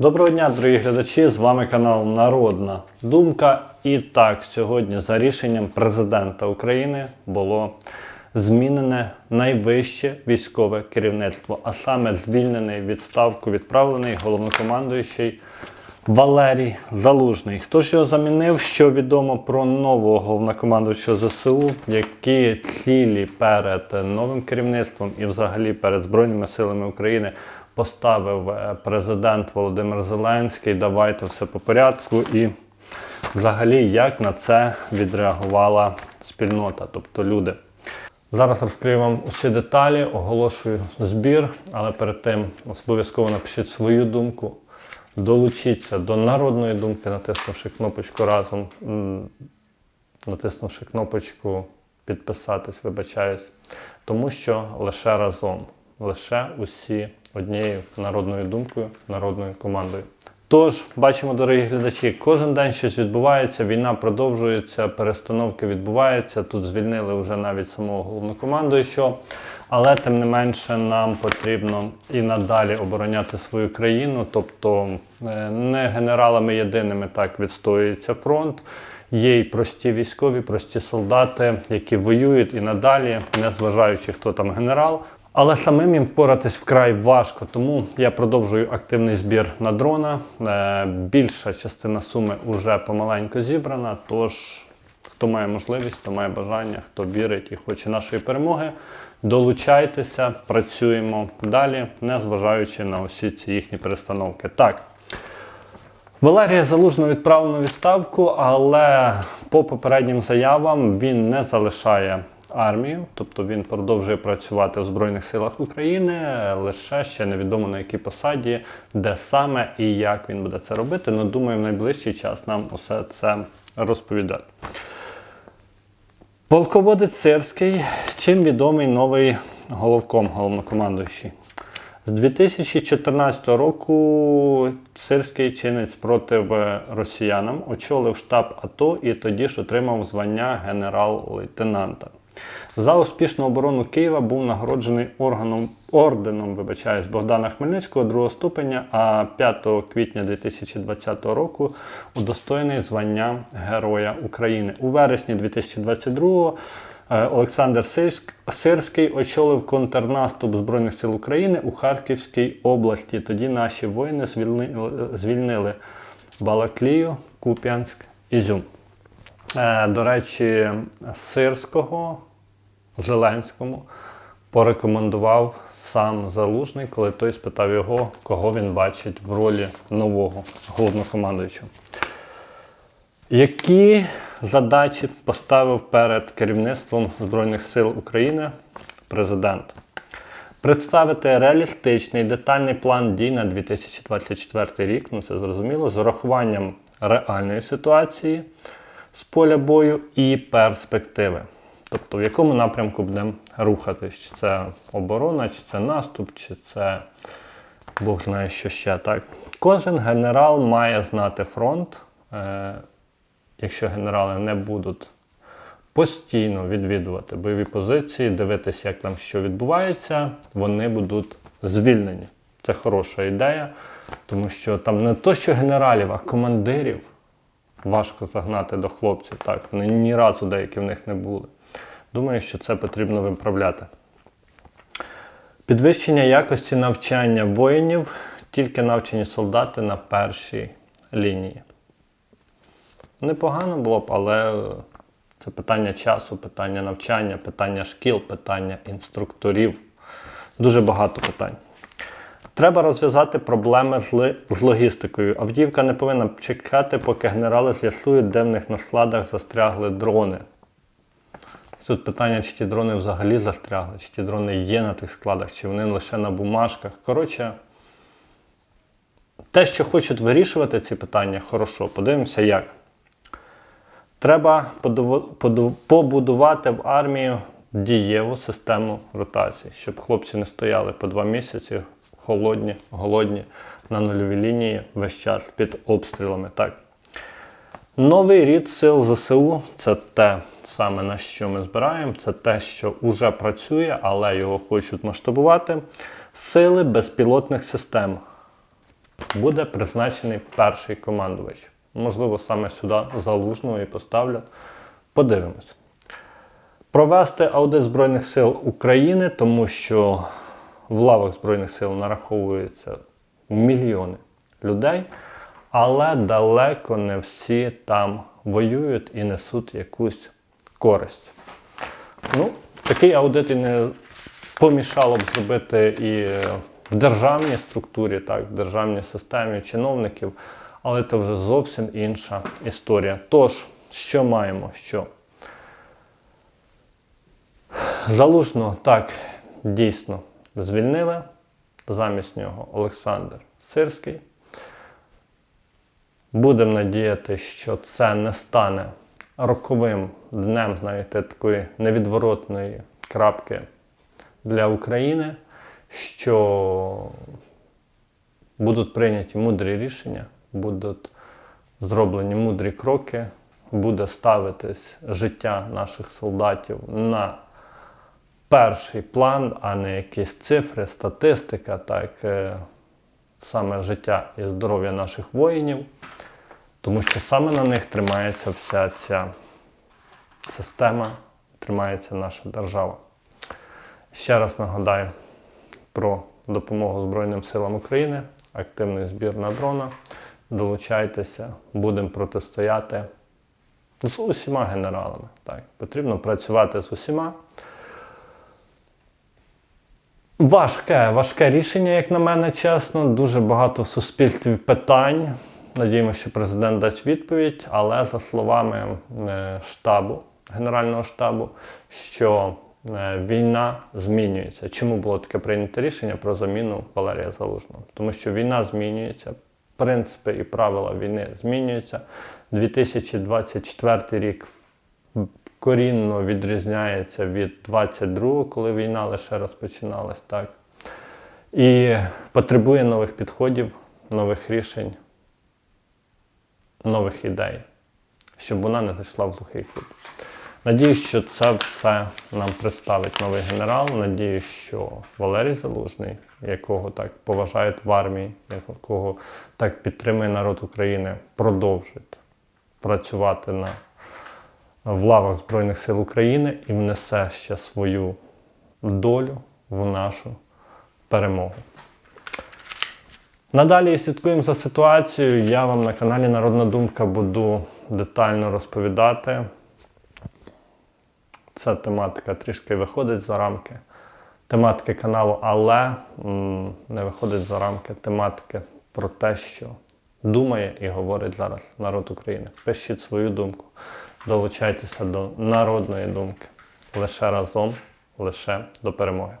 Доброго дня, дорогі глядачі! З вами канал Народна Думка. І так, сьогодні за рішенням президента України було змінене найвище військове керівництво, а саме звільнений відставку відправлений головнокомандуючий Валерій Залужний. Хто ж його замінив? Що відомо про нового головнокомандуючого ЗСУ, які цілі перед новим керівництвом і взагалі перед Збройними силами України поставив е, президент Володимир Зеленський. Давайте все по порядку. І взагалі, як на це відреагувала спільнота, тобто люди. Зараз розкрию вам усі деталі, оголошую збір, але перед тим обов'язково напишіть свою думку. Долучіться до народної думки, натиснувши кнопочку разом, натиснувши кнопочку підписатись, вибачаюсь, тому що лише разом, лише усі однією народною думкою, народною командою. Тож, бачимо, дорогі глядачі, кожен день щось відбувається, війна продовжується, перестановки відбуваються. Тут звільнили вже навіть самого головнокомандуючого. Але тим не менше нам потрібно і надалі обороняти свою країну. Тобто е, не генералами єдиними так відстоюється фронт. Є й прості військові, прості солдати, які воюють і надалі, не зважаючи, хто там генерал. Але самим їм впоратись вкрай важко, тому я продовжую активний збір на дрона. Е, більша частина суми вже помаленьку зібрана. Тож, хто має можливість, хто має бажання, хто вірить і хоче нашої перемоги, долучайтеся, працюємо далі, не зважаючи на усі ці їхні перестановки. Так. Валерія Залужно відправлено відставку, але по попереднім заявам він не залишає армію, тобто він продовжує працювати в Збройних силах України, лише ще невідомо на якій посаді, де саме і як він буде це робити. Ну, думаю, в найближчий час нам усе це розповідати. Полководець Сирський, чим відомий новий головком, головнокомандуючий. З 2014 року Сирський чинець спротив росіянам, очолив штаб АТО і тоді ж отримав звання генерал-лейтенанта. За успішну оборону Києва був нагороджений органом, орденом вибачаюсь, Богдана Хмельницького другого ступеня, а 5 квітня 2020 року удостоєний звання Героя України. У вересні 2022 е, Олександр Сирський очолив контрнаступ Збройних сил України у Харківській області. Тоді наші воїни звільнили, Балаклію, Куп'янськ, Ізюм. Е, До речі, Сирського Зеленському порекомендував сам Залужний, коли той спитав його, кого він бачить в ролі нового головнокомандуючого. Які задачі поставив перед керівництвом Збройних сил України президент? Представити реалістичний детальний план дій на 2024 рік, ну це зрозуміло, з урахуванням реальної ситуації з поля бою і перспективи. Тобто, в якому напрямку будемо рухатись? Чи це оборона, чи це наступ, чи це Бог знає, що ще так. Кожен генерал має знати фронт. Е, якщо генерали не будуть постійно відвідувати бойові позиції, дивитися, як там що відбувається, вони будуть звільнені. Це хороша ідея, тому що там не то, що генералів, а командирів важко загнати до хлопців. Так, ні разу деякі в них не були. Думаю, що це потрібно виправляти. Підвищення якості навчання воїнів, тільки навчені солдати на першій лінії. Непогано було б, але це питання часу, питання навчання, питання шкіл, питання інструкторів. Дуже багато питань. Треба розв'язати проблеми з, з логістикою. Авдіївка не повинна чекати, поки генерали з'ясують, де в них на складах застрягли дрони. Тут питання, чи ті дрони взагалі застрягли, чи ті дрони є на тих складах, чи вони лише на бумажках. Коротше, те, що хочуть вирішувати ці питання, хорошо. Подивимося, як. Треба побудувати в армію дієву систему ротації, щоб хлопці не стояли по два місяці холодні, голодні на нульовій лінії весь час під обстрілами. Так. Новий рід сил ЗСУ це те саме на що ми збираємо, це те, що вже працює, але його хочуть масштабувати. Сили безпілотних систем. буде призначений перший командувач. Можливо, саме сюди залужного і поставлять. Подивимось. Провести аудит Збройних сил України, тому що в лавах Збройних сил нараховуються мільйони людей, але далеко не всі там воюють і несуть якусь користь. Ну, такий аудит і не помішало б зробити і в державній структурі, так, в державній системі чиновників, але це вже зовсім інша історія. Тож, що маємо? Що? Залужно так дійсно звільнили. Замість нього Олександр Сирський. Будемо надіяти, що це не стане роковим днем, знаєте, такої невідворотної крапки для України, що будуть прийняті мудрі рішення, будуть зроблені мудрі кроки, буде ставитись життя наших солдатів на перший план, а не якісь цифри, статистика, так е, саме життя і здоров'я наших воїнів, тому що саме на них тримається вся ця система, тримається наша держава. Ще раз нагадаю про допомогу Збройним силам України, активний збір на дрона. Долучайтеся, будемо протистояти з усіма генералами. Так. Потрібно працювати з усіма. Важке, важке рішення, як на мене, чесно. Дуже багато в суспільстві питань. Надіємося, що президент дасть відповідь, але за словами е, штабу, Генерального штабу, що е, війна змінюється. Чому було таке прийнято рішення про заміну Валерія Залужного? Тому що війна змінюється, принципи і правила війни змінюються. 2024 рік корінно відрізняється від 22-го, коли війна лише розпочиналась, так. І потребує нових підходів, нових рішень, нових ідей, щоб вона не зайшла в глухий кут. Надіюсь, що це все нам представить новий генерал. Надіюсь, що Валерій Залужний, якого так поважають в армії, якого так підтримує народ України, продовжить працювати на в лавах Збройних сил України і внесе ще свою долю в нашу перемогу. Надалі слідкуємо за ситуацією. Я вам на каналі Народна Думка буду детально розповідати. Ця тематика трішки виходить за рамки тематики каналу, але не виходить за рамки тематики про те, що думає і говорить зараз народ України. Пишіть свою думку, долучайтеся до народної думки. Лише разом, лише до перемоги.